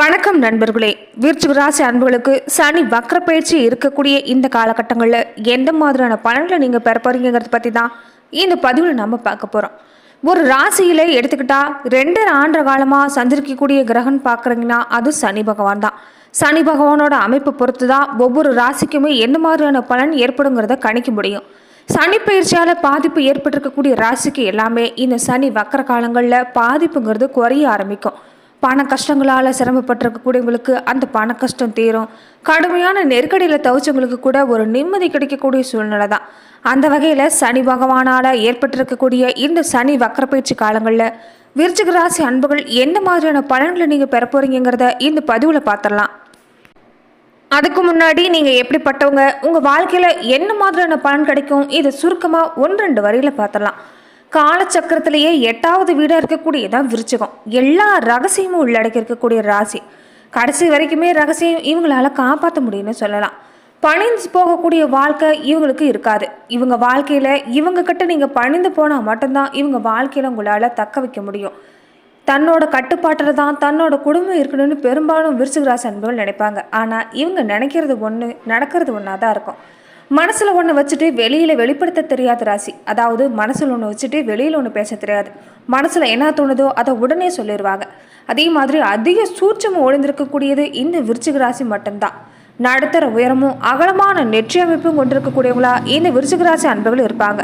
வணக்கம் நண்பர்களே. விருச்சிக ராசி அன்புகளுக்கு சனி வக்ர பயிற்சி இருக்கக்கூடிய இந்த காலகட்டங்களில் எந்த மாதிரியான பலன்களை நீங்கள் பெற போறீங்கிறத பற்றி தான் இந்த பதிவில் நம்ம பார்க்க போகிறோம் ஒரு ராசியில் எடுத்துக்கிட்டால் ரெண்டரை ஆண்டு காலமாக சந்திரிக்கக்கூடிய கிரகன் பார்க்குறீங்கன்னா அது சனி பகவான் தான். சனி பகவானோட அமைப்பை பொறுத்து தான் ஒவ்வொரு ராசிக்குமே என்ன மாதிரியான பலன் ஏற்படுங்கிறத கணிக்க முடியும். சனி பயிற்சியால் பாதிப்பு ஏற்பட்டிருக்கக்கூடிய ராசிக்கு எல்லாமே இந்த சனி வக்கர காலங்களில் பாதிப்புங்கிறது குறைய ஆரம்பிக்கும். பண கஷ்டங்களால் சிரமப்பட்டிருக்கக்கூடியவங்களுக்கு அந்த பண கஷ்டம் தீரும். கடுமையான நெருக்கடியில் தவிச்சவங்களுக்கு கூட ஒரு நிம்மதி கிடைக்கக்கூடிய சூழ்நிலை தான். அந்த வகையில் சனி பகவானால் ஏற்பட்டிருக்கக்கூடிய இந்த சனி வக்கரப்பயிற்சி காலங்களில் விருச்சிக ராசி அன்புகள் எந்த மாதிரியான பலன்களை நீங்கள் பெற இந்த பதிவில் பார்த்துடலாம் அதுக்கு முன்னாடி நீங்கள் எப்படிப்பட்டவங்க உங்கள் வாழ்க்கையில் என்ன மாதிரியான பலன் கிடைக்கும் இதை சுருக்கமாக ஒன்று ரெண்டு வரியில் பார்த்துடலாம் காலச்சக்கரத்திலேயே எட்டாவது வீடாக இருக்கக்கூடியதான் விருச்சகம். எல்லா ரகசியமும் உள்ளடக்கி இருக்கக்கூடிய ராசி. கடைசி வரைக்குமே ரகசியம் இவங்களால காப்பாற்ற முடியும்னு சொல்லலாம். பணிந்து போகக்கூடிய வாழ்க்கை இவங்களுக்கு இருக்காது. இவங்க வாழ்க்கையில் இவங்க கிட்ட நீங்கள் பணிந்து போனால் மட்டும்தான் இவங்க வாழ்க்கையில் உங்களால் தக்க வைக்க முடியும். தன்னோட கட்டுப்பாட்டில் தான் தன்னோட குடும்பம் இருக்கணும்னு பெரும்பாலும் விருச்சிகராசி அன்புகள் நினைப்பாங்க. ஆனால் இவங்க நினைக்கிறது ஒன்று நடக்கிறது ஒன்றா தான் இருக்கும். மனசில் ஒன்று வச்சுட்டு வெளியில் வெளிப்படுத்த தெரியாத ராசி. அதாவது மனசில் ஒன்று வச்சுட்டு வெளியில் ஒன்று பேச தெரியாது. மனசில் என்ன தோணுதோ அதை உடனே சொல்லிடுவாங்க அதே மாதிரி அதிக சூட்சமும் ஒளிந்திருக்கக்கூடியது இந்த விருச்சிக ராசி மட்டும்தான். நடுத்தர உயரமும் அகலமான நெற்றி அமைப்பும் கொண்டிருக்கக்கூடியவங்களா இந்த விருச்சிக ராசி அன்பர்கள் இருப்பாங்க.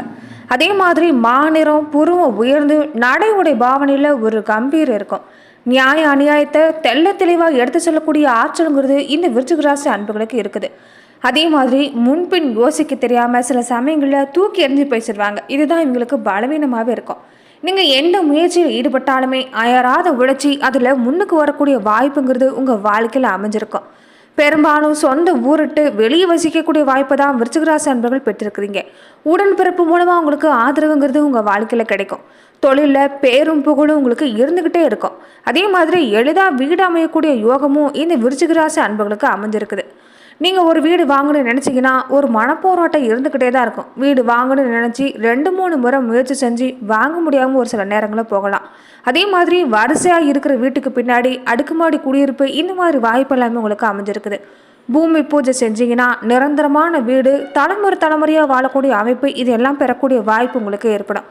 அதே மாதிரி மாநிறம் புருவம் உயர்ந்து நடை உடை பாவனையில் ஒரு கம்பீரம் இருக்கும். நியாய அநியாயத்தை தெள்ள தெளிவாக எடுத்து சொல்லக்கூடிய ஆற்றலுங்கிறது இந்த விருச்சிக ராசி அன்புகளுக்கு இருக்குது. அதே மாதிரி முன்பின் யோசிக்க தெரியாமல் சில சமயங்களில் தூக்கி எறிஞ்சு போயிடுவாங்க இதுதான் இவங்களுக்கு பலவீனமாகவே இருக்கும். நீங்கள் எந்த முயற்சியில் ஈடுபட்டாலுமே அயராத உழைச்சி அதில் முன்னுக்கு வரக்கூடிய வாய்ப்புங்கிறது உங்கள் வாழ்க்கையில் அமைஞ்சிருக்கும். பெரும்பாலும் சொந்த ஊரிட்டு வெளியே வசிக்கக்கூடிய வாய்ப்பை தான் விருச்சிகராசி அன்பர்கள் பெற்றிருக்கிறீங்க. உடன்பிறப்பு மூலமாக உங்களுக்கு ஆதரவுங்கிறது உங்கள் வாழ்க்கையில் கிடைக்கும். தொழிலில் பேரும் புகழும் உங்களுக்கு இருந்துக்கிட்டே இருக்கும். அதே மாதிரி எளிதாக வீடு அமையக்கூடிய யோகமும் இந்த விருச்சிகராசி அன்பர்களுக்கு அமைஞ்சிருக்குது. நீங்கள் ஒரு வீடு வாங்கணும்னு நினச்சிங்கன்னா ஒரு மனப்போராட்டம் இருந்துக்கிட்டே தான் இருக்கும். வீடு வாங்கணும்னு நினச்சி ரெண்டு மூணு முறை முயற்சி செஞ்சு வாங்க முடியாமல் ஒரு சில நேரங்களில் போகலாம். அதே மாதிரி வரிசையாக இருக்கிற வீட்டுக்கு பின்னாடி அடுக்குமாடி குடியிருப்பு இந்த மாதிரி வாய்ப்பு எல்லாமே உங்களுக்கு அமைஞ்சிருக்குது. பூமி பூஜை செஞ்சீங்கன்னா நிரந்தரமான வீடு தலைமுறை தலைமுறையாக வாழக்கூடிய அமைப்பு இதெல்லாம் பெறக்கூடிய வாய்ப்பு உங்களுக்கு ஏற்படும்.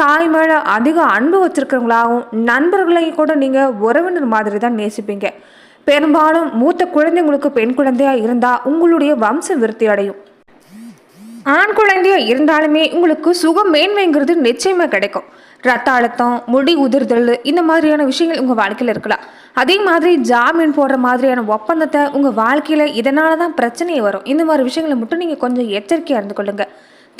தாய் மேலே அதிக அன்பு வச்சுருக்கிறவங்களாகவும் நண்பர்களையும் கூட நீங்கள் உறவினர் மாதிரி தான் நேசிப்பீங்க. பெரும்பாலும் மூத்த குழந்தைங்களுக்கு பெண் குழந்தையா இருந்தால் உங்களுடைய வம்சம் விருத்தி அடையும். ஆண் குழந்தையா இருந்தாலுமே உங்களுக்கு சுகம் மேன்மைங்கிறது நிச்சயமாக கிடைக்கும். ரத்த அழுத்தம் முடி உதிர்தல் இந்த மாதிரியான விஷயங்கள் உங்கள் வாழ்க்கையில் இருக்கலாம். அதே மாதிரி ஜாமீன் போடுற மாதிரியான ஒப்பந்தத்தை உங்கள் வாழ்க்கையில் இதனால தான் பிரச்சனையே வரும். இந்த மாதிரி விஷயங்களை மட்டும் நீங்கள் கொஞ்சம் எச்சரிக்கையாக இருந்து கொள்ளுங்க.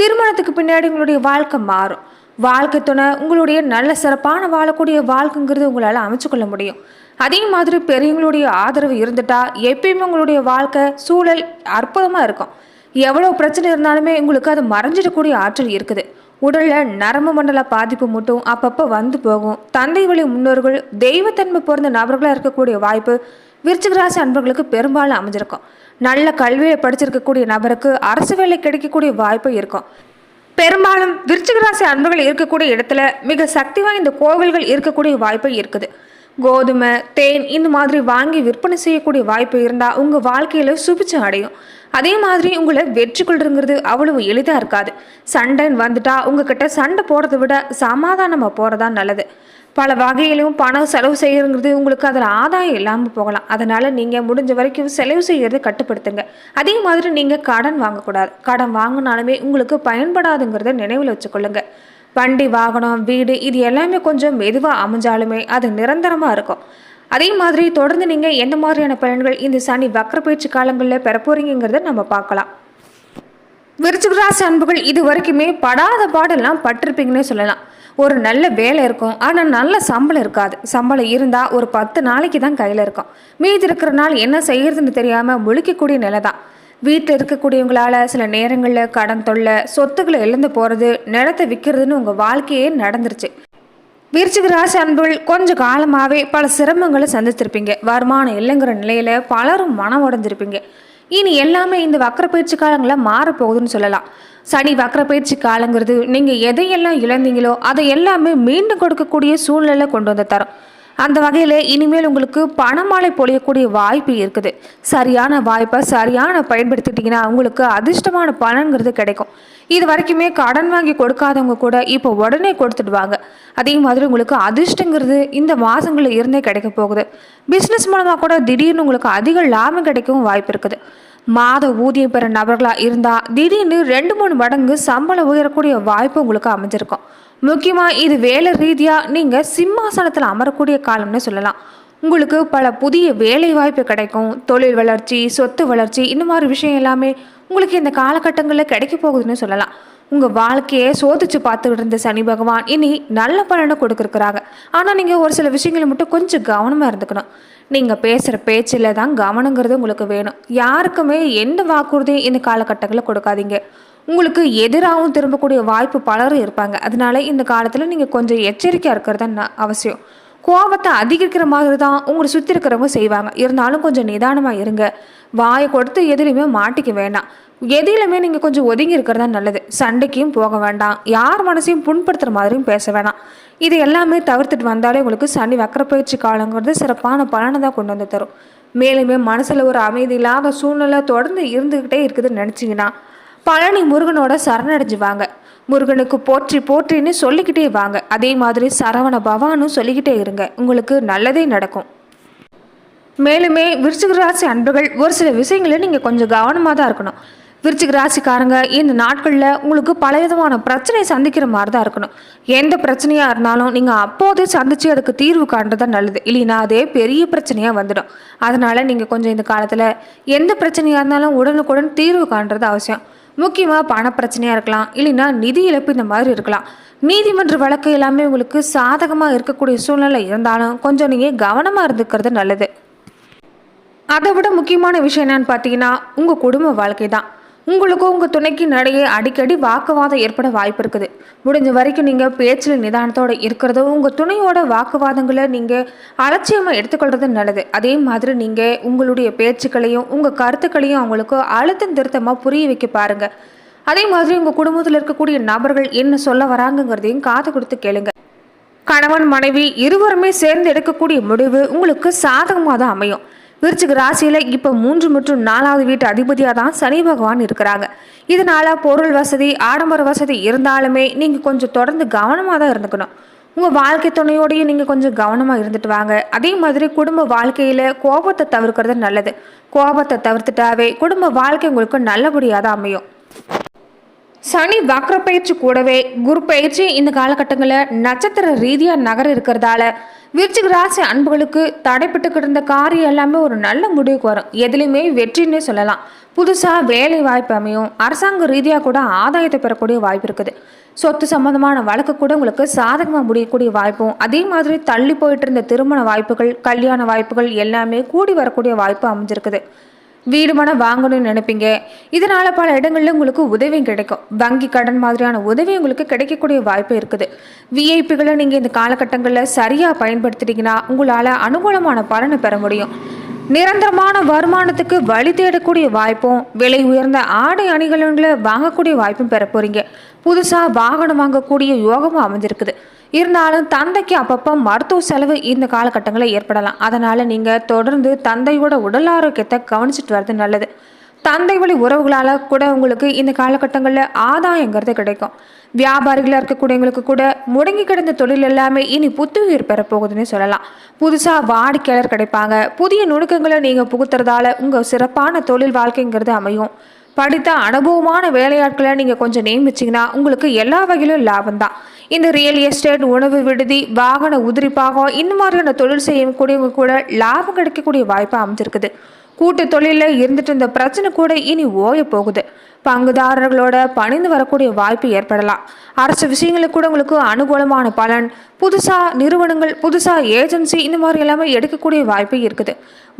திருமணத்துக்கு பின்னாடி உங்களுடைய வாழ்க்கை மாறும். வாழ்க்கை துணை உங்களுடைய நல்ல சிறப்பான வாழக்கூடிய வாழ்க்கைங்கிறது உங்களால் அமைச்சுக்கொள்ள முடியும். அதே மாதிரி பெரியவங்களுடைய ஆதரவு இருந்துட்டா எப்பயுமே உங்களுடைய வாழ்க்கை சூழல் அற்புதமாக இருக்கும். எவ்வளோ பிரச்சனை இருந்தாலுமே உங்களுக்கு அது மறைஞ்சிடக்கூடிய ஆற்றல் இருக்குது. உடலில் நரம்பு மண்டல பாதிப்பு மட்டும் அப்பப்போ வந்து போகும். தந்தை வழி முன்னோர்கள் தெய்வத்தன்மை பிறந்த நபர்களாக இருக்கக்கூடிய வாய்ப்பு விருச்சிகராசி அன்பர்களுக்கு பெரும்பாலும் அமைஞ்சிருக்கும். நல்ல கல்வியை படிச்சிருக்கக்கூடிய நபருக்கு அரசு வேலை கிடைக்கக்கூடிய வாய்ப்பு இருக்கும். பெரும்பாலும் விருச்சிகராசி அன்பர்கள் இருக்கக்கூடிய இடத்துல மிக சக்தி வாய்ந்த கோவில்கள் இருக்கக்கூடிய வாய்ப்பு இருக்குது. கோதுமை தேன் இந்த மாதிரி வாங்கி விற்பனை செய்யக்கூடிய வாய்ப்பு இருந்தால் உங்கள் வாழ்க்கையில் சுபிச்சம் அடையும். அதே மாதிரி உங்களை வெற்றி கொள்றங்கிறது அவ்வளவு எளிதாக இருக்காது. சண்டைன்னு வந்துட்டா உங்ககிட்ட சண்டை போடுறதை விட சமாதானமாக போகிறதா நல்லது. பல வகையிலும் பணம் செலவு செய்யறங்கிறது உங்களுக்கு அதில் ஆதாயம் இல்லாமல் போகலாம். அதனால் நீங்கள் முடிஞ்ச வரைக்கும் செலவு செய்கிறத கட்டுப்படுத்துங்க. அதே மாதிரி நீங்கள் கடன் வாங்கக்கூடாது. கடன் வாங்கினாலுமே உங்களுக்கு பயன்படாதுங்கிறத நினைவில் வச்சுக்கொள்ளுங்க. வண்டி வாகனம் வீடு இது எல்லாமே கொஞ்சம் மெதுவாக அமைஞ்சாலுமே அது நிரந்தரமாக இருக்கும். அதே மாதிரி தொடர்ந்து நீங்கள் எந்த மாதிரியான பலன்கள் இந்த சனி வக்கர பயிற்சி காலங்களில் பெற போறீங்கிறத நம்ம பார்க்கலாம். விருச்சிகராசி அன்புகள் இது வரைக்குமே படாத பாடெல்லாம் பட்டிருப்பீங்கன்னே சொல்லலாம். ஒரு நல்ல வேலை இருக்கும் ஆனால் நல்ல சம்பளம் இருக்காது. சம்பளம் இருந்தால் ஒரு பத்து நாளைக்கு தான் கையில் இருக்கும். மீதி இருக்கிற நாள் என்ன செய்யறதுன்னு தெரியாமல் முழிக்கக்கூடிய நிலை தான் வீட்டில் இருக்கக்கூடியவங்களால் சில நேரங்களில் கடன் தொல்லை சொத்துக்களை இழந்து போகிறது நிலத்தை விற்கிறதுன்னு உங்கள் வாழ்க்கையே நடந்துருச்சு. விருச்சிக ராசி அன்புகள் கொஞ்ச காலமாகவே பல சிரமங்களை சந்திச்சிருப்பீங்க வருமானம் இல்லைங்கிற நிலையில் பலரும் மனம் உடஞ்சிருப்பீங்க. இனி எல்லாமே இந்த வக்கர பயிற்சி காலங்களில் மாறப்போகுதுன்னு சொல்லலாம். சனி வக்கர பயிற்சி காலங்கிறது நீங்கள் எதையெல்லாம் இழந்தீங்களோ அதை எல்லாமே மீண்டும் கொடுக்கக்கூடிய சூழ்நிலை கொண்டு வந்து தரும். அந்த வகையில் இனிமேல் உங்களுக்கு பணமாலை பொழியக்கூடிய வாய்ப்பு இருக்குது. சரியான வாய்ப்பை சரியான பயன்படுத்திட்டிங்கன்னா உங்களுக்கு அதிர்ஷ்டமான பணங்கிறது கிடைக்கும். இது வரைக்குமே கடன் வாங்கி கொடுக்காதவங்க கூட இப்போ உடனே கொடுத்துடுவாங்க. அதே மாதிரி உங்களுக்கு அதிர்ஷ்டங்கிறது இந்த மாதங்களில் இருந்தே கிடைக்க போகுது. பிஸ்னஸ் மூலமாக கூட திடீர்னு உங்களுக்கு அதிக லாபம் கிடைக்கவும் வாய்ப்பு இருக்குது. மாத ஊதியம் பெற நபர்களாக இருந்தால் திடீர்னு ரெண்டு மூணு மடங்கு சம்பளம் உயரக்கூடிய வாய்ப்பு உங்களுக்கு அமைஞ்சிருக்கும். முக்கியமாக இது வேலை ரீதியாக நீங்கள் சிம்மாசனத்தில் அமரக்கூடிய காலம்னு சொல்லலாம். உங்களுக்கு பல புதிய வேலை வாய்ப்பு கிடைக்கும். தொழில் வளர்ச்சி சொத்து வளர்ச்சி இந்த மாதிரி விஷயம் எல்லாமே உங்களுக்கு இந்த காலகட்டங்களில் கிடைக்க போகுதுன்னு சொல்லலாம். உங்கள் வாழ்க்கையை சோதிச்சு பார்த்துக்கிட்டு இருந்த சனி பகவான் இனி நல்ல பலனை கொடுக்குறாங்க ஆனால் நீங்கள் ஒரு சில விஷயங்களை மட்டும் கொஞ்சம் கவனமாக இருந்துக்கணும். நீங்கள் பேசுகிற பேச்சில் தான் கவனங்கிறது உங்களுக்கு வேணும். யாருக்குமே எந்த வாக்குறுதியும் இந்த காலகட்டங்களில் கொடுக்காதீங்க. உங்களுக்கு எதிராகவும் திரும்பக்கூடிய வாய்ப்பு பலரும் இருப்பாங்க. அதனால இந்த காலத்தில் நீங்கள் கொஞ்சம் எச்சரிக்கையாக இருக்கிறது ந- அவசியம். கோபத்தை அதிகரிக்கிற மாதிரி தான் உங்களை சுற்றி இருக்கிறவங்க செய்வாங்க. இருந்தாலும் கொஞ்சம் நிதானமாக இருங்க. வாயை கொடுத்து எதுலையுமே மாட்டிக்க வேண்டாம். எதிலுமே நீங்கள் கொஞ்சம் ஒதுங்கி இருக்கிறதா நல்லது. சண்டைக்கும் போக வேண்டாம். யார் மனசையும் புண்படுத்துகிற மாதிரியும் பேச வேணாம். இது எல்லாமே தவிர்த்துட்டு வந்தாலே உங்களுக்கு சனி வக்கரப்பயிற்சி காலங்கிறது சிறப்பான பலனை தான் கொண்டு வந்து தரும். மேலுமே மனசில் ஒரு அமைதி இல்லாத சூழ்நிலை தொடர்ந்து இருந்துக்கிட்டே இருக்குதுன்னு நினச்சிங்கன்னா பழனி முருகனோட சரணடைஞ்சுவாங்க. முருகனுக்கு போற்றி போற்றின்னு சொல்லிக்கிட்டே வாங்க. அதே மாதிரி சரவண பவானும் சொல்லிக்கிட்டே இருங்க. உங்களுக்கு நல்லதே நடக்கும். மேலுமே விருச்சிக ராசி அன்பர்கள் ஒரு சில விஷயங்களை நீங்கள் கொஞ்சம் கவனமாக தான் இருக்கணும். விருச்சிக ராசிக்காரங்க இந்த நாட்களில் உங்களுக்கு பல விதமான பிரச்சனையை சந்திக்கிற மாதிரி தான் இருக்கணும். எந்த பிரச்சனையாக இருந்தாலும் நீங்கள் அப்போதே சந்தித்து அதுக்கு தீர்வு காண்றது நல்லது. இல்லைன்னா அதே பெரிய பிரச்சனையாக வந்துடும். அதனால் நீங்கள் கொஞ்சம் இந்த காலத்தில் எந்த பிரச்சனையாக இருந்தாலும் உடனுக்குடன் தீர்வு காண்றது அவசியம். முக்கியமாக பணப்பிரச்சனையாக இருக்கலாம் இல்லைன்னா நிதி இழப்பு இந்த மாதிரி இருக்கலாம். நீதிமன்ற வழக்கு எல்லாமே உங்களுக்கு சாதகமாக இருக்கக்கூடிய சூழ்நிலை இருந்தாலும் கொஞ்சம் நீங்கள் கவனமாக இருந்துக்கிறது நல்லது. அதை விட முக்கியமான விஷயம் என்னன்னு பார்த்தீங்கன்னா உங்கள் குடும்ப வாழ்க்கை தான் உங்களுக்கும் உங்கள் துணைக்கு நடையே அடிக்கடி வாக்குவாதம் ஏற்பட வாய்ப்பு இருக்குது முடிஞ்ச வரைக்கும் நீங்கள் பேச்சில் நிதானத்தோடு இருக்கிறதும் உங்கள் துணையோட வாக்குவாதங்களை நீங்கள் அலட்சியமாக எடுத்துக்கொள்றது நல்லது. அதே மாதிரி நீங்கள் உங்களுடைய பேச்சுக்களையும் உங்கள் கருத்துக்களையும் அவங்களுக்கு அழுத்தம் திருத்தமாக புரிய வைக்க பாருங்கள் அதே மாதிரி உங்கள் குடும்பத்தில் இருக்கக்கூடிய நபர்கள் என்ன சொல்ல வராங்கங்கிறதையும் காது கொடுத்து கேளுங்க. கணவன் மனைவி இருவருமே சேர்ந்து எடுக்கக்கூடிய முடிவு உங்களுக்கு சாதகமாக தான் அமையும். விருச்சிக ராசியில் இப்போ மூன்று மற்றும் நாலாவது வீட்டு அதிபதியாக தான் சனி பகவான் இருக்கிறாங்க. இதனால் பொருள் வசதி ஆடம்பர வசதி இருந்தாலுமே நீங்கள் கொஞ்சம் தொடர்ந்து கவனமாக தான் இருந்துக்கணும். உங்கள் வாழ்க்கை துணையோடையும் நீங்கள் கொஞ்சம் கவனமாக இருந்துட்டு வாங்க. அதே மாதிரி குடும்ப வாழ்க்கையில் கோபத்தை தவிர்க்கிறது நல்லது. கோபத்தை தவிர்த்துட்டாவே குடும்ப வாழ்க்கை உங்களுக்கு நல்லபடியாக தான் அமையும். சனி வக்ர பயிற்சி கூடவே குரு பயிற்சி இந்த காலகட்டங்களில் நட்சத்திர ரீதியாக நகர இருக்கிறதால விருச்சிக ராசி அன்புகளுக்கு தடைப்பட்டு இருந்த காரியம் எல்லாமே ஒரு நல்ல முடிவுக்கு வரும். எதுலையுமே வெற்றின்னு சொல்லலாம். புதுசாக வேலை வாய்ப்பு அமையும். அரசாங்க ரீதியாக கூட ஆதாயத்தை பெறக்கூடிய வாய்ப்பு இருக்குது. சொத்து சம்பந்தமான வழக்கு கூட உங்களுக்கு சாதகமாக முடியக்கூடிய வாய்ப்பும் அதே மாதிரி தள்ளி போயிட்டு இருந்த திருமண வாய்ப்புகள் கல்யாண வாய்ப்புகள் எல்லாமே கூடி வரக்கூடிய வாய்ப்பு அமைஞ்சிருக்குது. வீடு மனம் வாங்கணும்னு நினைப்பீங்க. இதனால பல இடங்கள்ல உங்களுக்கு உதவியும் கிடைக்கும். வங்கி கடன் மாதிரியான உதவி உங்களுக்கு கிடைக்கக்கூடிய வாய்ப்பு இருக்குது. விஐபிகளை நீங்கள் இந்த காலகட்டங்களில் சரியாக பயன்படுத்திட்டீங்கன்னா உங்களால் அனுகூலமான பலனை பெற முடியும். நிரந்தரமான வருமானத்துக்கு வழி தேடக்கூடிய வாய்ப்பும் விலை உயர்ந்த ஆடை அணிகலன்களை வாங்கக்கூடிய வாய்ப்பும் பெற போறீங்க புதுசாக வாகனம் வாங்கக்கூடிய யோகமும் அமைஞ்சிருக்குது. இருந்தாலும் தந்தைக்கு அப்பப்போ மருத்துவ செலவு இந்த காலகட்டங்களில் ஏற்படலாம். அதனால் நீங்கள் தொடர்ந்து தந்தையோட உடல் ஆரோக்கியத்தை கவனிச்சிட்டு வர்றது நல்லது. தந்தை வழி உறவுகளால் கூட உங்களுக்கு இந்த காலகட்டங்களில் ஆதாயங்கிறது கிடைக்கும். வியாபாரிகளாக இருக்கக்கூடியவங்களுக்கு கூட முடங்கி கிடந்த தொழில் எல்லாமே இனி புத்துயிர் பெறப்போகுதுன்னு சொல்லலாம். புதுசாக வாடிக்கையாளர் கிடைப்பாங்க. புதிய நுணுக்கங்களை நீங்கள் புகுத்துறதால உங்கள் சிறப்பான தொழில் வாழ்க்கைங்கிறது அமையும். படித்த அனுபவமான வேலையாட்களை நீங்கள் கொஞ்சம் நியமிச்சிங்கன்னா உங்களுக்கு எல்லா வகையிலும் லாபம் தான். இந்த ரியல் எஸ்டேட் உணவு விடுதி வாகன உதிரிப்பாகம் இந்த மாதிரியான தொழில் செய்யக்கூடியவங்க கூட லாபம் கிடைக்கக்கூடிய வாய்ப்பு அமைஞ்சிருக்குது. கூட்டு தொழிலில் இருந்துட்டு இருந்த பிரச்சனை கூட இனி ஓய போகுது. பங்குதாரர்களோட பணிந்து வரக்கூடிய வாய்ப்பு ஏற்படலாம். அரசு விஷயங்களுக்கு கூட உங்களுக்கு அனுகூலமான பலன் புதுசாக நிறுவனங்கள் புதுசாக ஏஜென்சி இந்த மாதிரி எல்லாமே எடுக்கக்கூடிய வாய்ப்பு இருக்குது.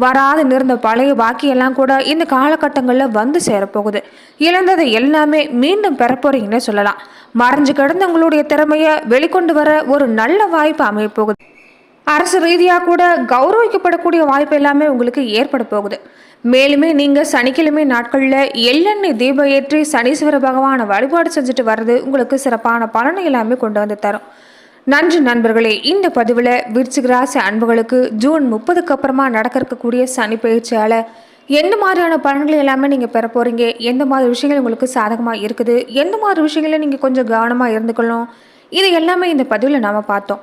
வராது நிறந்த பழைய பாக்கி எல்லாம் கூட இந்த காலகட்டங்களில் வந்து சேரப்போகுது. இழந்ததை எல்லாமே மீண்டும் பெறப்போறீங்கன்னே சொல்லலாம். மறைஞ்சு கிடந்த உங்களுடைய திறமையை வெளிக்கொண்டு வர ஒரு நல்ல வாய்ப்பு அமையப்போகுது. அரசு ரீதியாக கூட கௌரவிக்கப்படக்கூடிய வாய்ப்பு எல்லாமே உங்களுக்கு ஏற்பட போகுது. மேலுமே நீங்கள் சனிக்கிழமை நாட்களில் எள்ளெண்ணெய் தீபம் ஏற்றி சனீஸ்வர பகவானை வழிபாடு செஞ்சுட்டு வர்றது உங்களுக்கு சிறப்பான பலனை எல்லாமே கொண்டு வந்து தரும். நன்றி நண்பர்களே இந்த பதிவில் விருச்சிகராசி அன்புகளுக்கு ஜூன் முப்பதுக்கு அப்புறமா நடக்க இருக்கக்கூடிய சனி பயிற்சியால் எந்த மாதிரியான பலன்கள் எல்லாமே நீங்கள் பெற போகிறீங்க எந்த மாதிரி விஷயங்கள் உங்களுக்கு சாதகமாக இருக்குது? எந்த மாதிரி விஷயங்களை நீங்கள் கொஞ்சம் கவனமாக இருந்துக்கணும்? இது எல்லாமே இந்த பதிவில் நாம் பார்த்தோம்.